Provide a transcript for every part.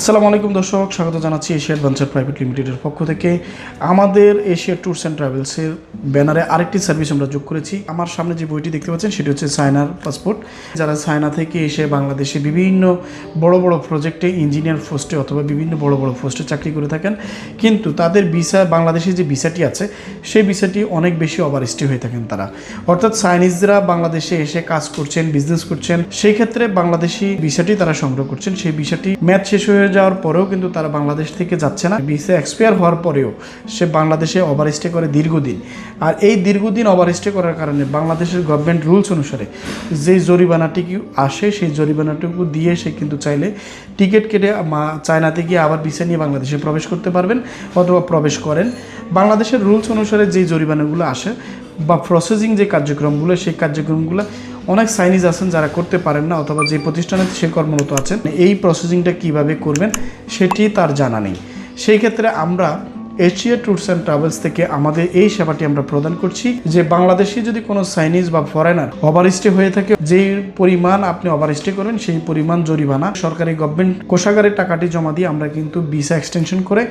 আসসালামু আলাইকুম দর্শক, স্বাগত জানাচ্ছি এশিয়া অ্যাডভেঞ্চার প্রাইভেট লিমিটেডের পক্ষ থেকে। আমাদের এশিয়া ট্যুরস অ্যান্ড ট্রাভেলসের ব্যানারে আরেকটি সার্ভিস আমরা যোগ করেছি। আমার সামনে যে বইটি দেখতে পাচ্ছেন, সেটি হচ্ছে সাইনার পাসপোর্ট। যারা সাইনা থেকে এসে বাংলাদেশে বিভিন্ন বড় বড় প্রজেক্টে ইঞ্জিনিয়ার পোস্টে অথবা বিভিন্ন বড় বড় পোস্টে চাকরি করে থাকেন, কিন্তু তাদের ভিসা, বাংলাদেশে যে ভিসাটি আছে, সেই ভিসাটি অনেক বেশি ওভারস্টে হয়ে থাকেন তারা। অর্থাৎ চাইনিজরা বাংলাদেশে এসে কাজ করছেন বিজনেস করছেন, সেই ক্ষেত্রে বাংলাদেশি ভিসাটি তারা সংগ্রহ করছেন। সেই ভিসাটি ম্যাচ শেষ হয়ে যাওয়ার পরেও কিন্তু তারা বাংলাদেশ থেকে যাচ্ছে না। ভিসা এক্সপায়ার হওয়ার পরেও সে বাংলাদেশে ওভারস্টে করে দীর্ঘদিন। আর এই দীর্ঘদিন ওভারস্টে করার কারণে বাংলাদেশের গভর্নমেন্ট রুলস অনুসারে যে জরিমানাটি আসে, সেই জরিমানাটুকু দিয়ে সে কিন্তু চাইলে টিকিট কেটে চায়নাতে গিয়ে আবার ভিসা নিয়ে বাংলাদেশে প্রবেশ করতে পারবেন অথবা প্রবেশ করেন। বাংলাদেশের রুলস অনুসারে যে জরিমানাগুলো আসে বা প্রসেসিং যে কার্যক্রমগুলো, সেই কার্যক্রমগুলো অনেক সাইনিজ আছেন যারা করতে পারেন না অথবা যে প্রতিষ্ঠানে সে কর্মরত আছেন, এই প্রসেসিংটা কীভাবে করবেন সেটি তার জানা নেই। সেই ক্ষেত্রে আমরা এশিয়া ট্যুরস অ্যান্ড ট্রাভেলস থেকে আমাদের এই সেবাটি আমরা প্রদান করছি। যে বাংলাদেশে যদি কোনো চাইনিজ বা ফরেনার ওভারস্টে হয়ে থাকে যে পরিমাণ আপনি ওভারস্টে করেন, সেই পরিমাণ জরিমানা। সরকারি গভর্নমেন্ট কোষাগারের টাকাটি জমা দিয়ে আমরা কিন্তু ভিসা এক্সটেনশন করে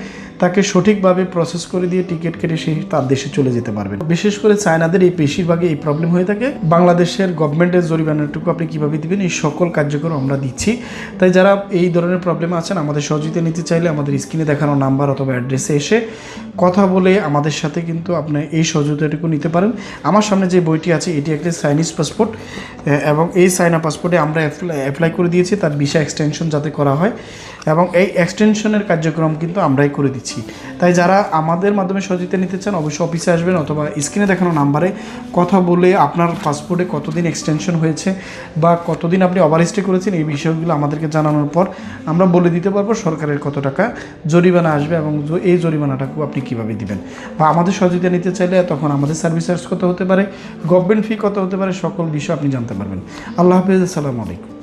তাকে সঠিকভাবে প্রসেস করে দিয়ে টিকিট কেটে সেই তার দেশে চলে যেতে পারবেন। বিশেষ করে চায়নাদের এই বেশিরভাগই এই প্রবলেম হয়ে থাকে। বাংলাদেশের গভর্নমেন্টের জরিমানাটুকু আপনি কীভাবে দিবেন, এই সকল কার্যক্রম আমরা দিচ্ছি। তাই যারা এই ধরনের প্রবলেম আছেন, আমাদের সহযোগিতা নিতে চাইলে আমাদের স্ক্রিনে দেখানো নাম্বার অথবা অ্যাড্রেসে এসে কথা বলে আমাদের সাথে কিন্তু আপনি এই সহযোগিতাটুকু নিতে পারেন। আমার সামনে যে বইটি আছে, এটি একটি চাইনিজ পাসপোর্ট এবং এই চাইনা পাসপোর্টে আমরা অ্যাপ্লাই করে দিয়েছি, তার ভিসা এক্সটেনশন যাতে করা হয়। এবং এই এক্সটেনশনের কার্যক্রম কিন্তু আমরাই করে দিচ্ছি। তাই যারা আমাদের মাধ্যমে সহযোগিতা নিতে চান, অবশ্যই অফিসে আসবেন অথবা স্ক্রিনে দেখানো নাম্বারে কথা বলে আপনার পাসপোর্টে কতদিন এক্সটেনশন হয়েছে বা কতদিন আপনি ওভারস্টে করেছেন, এই বিষয়গুলো আমাদেরকে জানানোর পর আমরা বলে দিতে পারব সরকারের কত টাকা জরিমানা আসবে এবং এই জরিমানাটাকে আপনি কীভাবে দিবেন। বা আমাদের সহযোগিতা নিতে চাইলে তখন আমাদের সার্ভিস চার্জ কত হতে পারে গভর্নমেন্ট ফি কত হতে পারে, সকল বিষয় আপনি জানতে পারবেন। আল্লাহ হাফিজ আসসালামু আলাইকুম।